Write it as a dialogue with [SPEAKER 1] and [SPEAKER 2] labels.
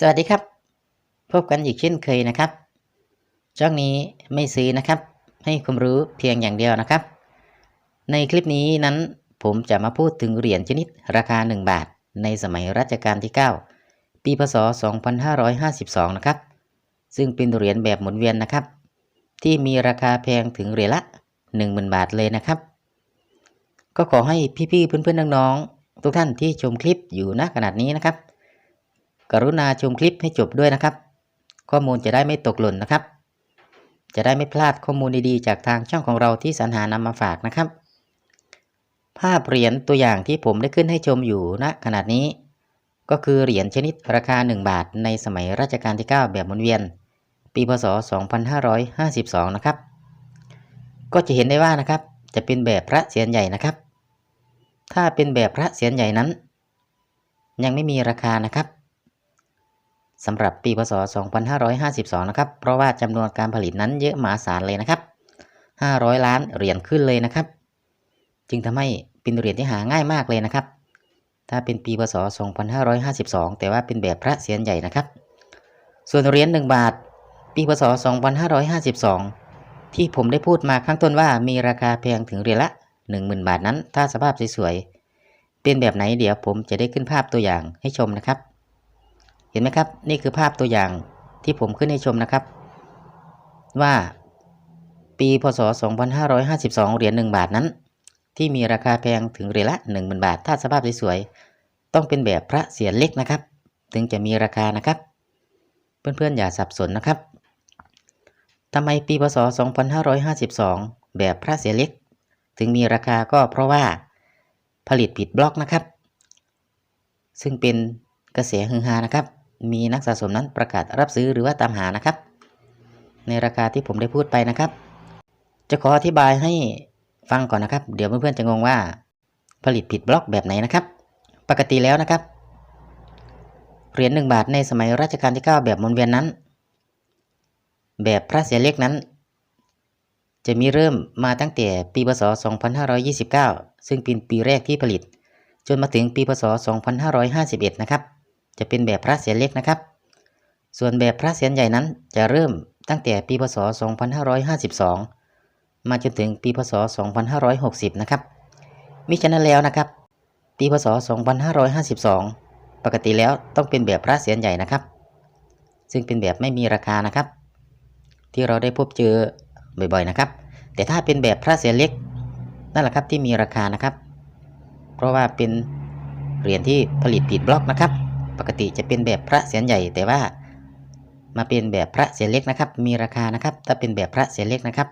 [SPEAKER 1] สวัสดีครับ พบกันอีกเช่นเคยนะครับ ช่องนี้ไม่ซื้อนะครับ ให้ความรู้เพียงอย่างเดียวนะครับ ในคลิปนี้นั้นผมจะมาพูดถึงเหรียญชนิดราคา 1 บาท ในสมัยรัชกาลที่ 9 ปีพศ 2552 นะครับ ซึ่งเป็นเหรียญแบบหมุนเวียนนะครับ ที่มีราคาแพงถึงเหรียญละ 10,000 บาทเลยนะครับ ก็ขอให้พี่ๆเพื่อนๆน้องๆทุกท่านที่ชมคลิปอยู่ณขนาดนี้นะครับ กรุณาชมคลิปให้จบด้วยนะครับ ข้อมูลจะได้ไม่ตกหล่นนะครับ จะได้ไม่พลาดข้อมูลดีๆ จากทางช่องของเราที่สรรหานำมาฝากนะครับ ภาพเหรียญตัวอย่างที่ผมได้ขึ้นให้ชมอยู่ณขนาดนี้ ก็คือเหรียญชนิดราคา 1 บาท ในสมัยรัชกาลที่ 9 แบบหมุนเวียน ปีพศ 2552 นะครับ ก็จะเห็นได้ว่านะครับ จะเป็นแบบพระเศียรใหญ่นะครับ ถ้าเป็นแบบพระเศียรใหญ่นั้น ยังไม่มีราคานะครับ สำหรับปีพศ 2552 นะครับ เพราะว่าจำนวนการผลิตนั้นเยอะมหาศาลเลยนะครับ 500 ล้านเหรียญขึ้นเลยนะครับ จึงทำให้เป็นเหรียญที่หาง่ายมากเลยนะครับ ถ้าเป็นปีพศ 2552 แต่ว่าเป็นแบบพระเศียรใหญ่นะครับ ส่วนเหรียญ1บาท ปีพศ 2552 ที่ผมได้พูดมาข้างต้นว่ามีราคาแพงถึงเหรียญละ 10,000 บาทนั้น ถ้าสภาพสวยๆเป็นแบบไหนเดี๋ยวผมจะได้ขึ้นภาพตัวอย่างให้ชมนะครับ เห็นไหมครับ นี่คือภาพตัวอย่างที่ผมขึ้นให้ชมนะครับ ว่าปีพศ 2552 เหรียญ1บาทนั้น ที่มีราคาแพงถึงเหรียญละ10,000 บาท ถ้าสภาพสวยๆต้องเป็นแบบพระเศียรเล็กนะครับ ถึงจะมีราคานะครับ เพื่อนๆอย่าสับสนนะครับทำไมปีพศ 2552 แบบพระเศียรเล็ก ถึงมีราคาก็เพราะว่าผลิตผิดบล็อกนะครับ ซึ่งเป็นกระแสฮือฮานะครับ มีนักสะสมนั้นประกาศรับซื้อหรือว่าตามหานะครับ ในราคาที่ผมได้พูดไปนะครับ จะขออธิบายให้ฟังก่อนนะครับ เดี๋ยวเพื่อนๆจะงงว่า ผลิตผิดบล็อกแบบไหนนะครับ ปกติแล้วนะครับเหรียญหนึ่งบาทในสมัยรัชกาลที่ 9 แบบมนเวียนนั้น แบบพระเสียเล็กนั้น จะมีเริ่มมาตั้งแต่ปีพศ 2529 ซึ่งเป็นปีแรกที่ผลิต จนมาถึงปีพศ 2551 นะครับ จะเป็นแบบพระเสียรเล็กนะครับ ส่วนแบบพระเสียรใหญ่นั้นจะเริ่มตั้งแต่ปีพศ 2552 มาจนถึงปีพศ 2560 นะครับ มิฉะนั้นแล้วนะครับ ปีพศ 2552 ปกติแล้วต้องเป็นแบบพระเสียรใหญ่นะครับ ซึ่งเป็นแบบไม่มีราคานะครับ ที่เราได้พบเจอบ่อยๆนะครับ แต่ถ้าเป็นแบบพระเสียรเล็กนั่นแหละครับที่มีราคานะครับ เพราะว่าเป็นเหรียญที่ผลิตผิดบล็อกนะครับ ปกติจะเป็นแบบพระเสียรใหญ่ แต่ว่ามาเป็นแบบพระเสียรเล็กนะครับ มีราคานะครับ ถ้าเป็นแบบพระเสียรเล็กนะครับ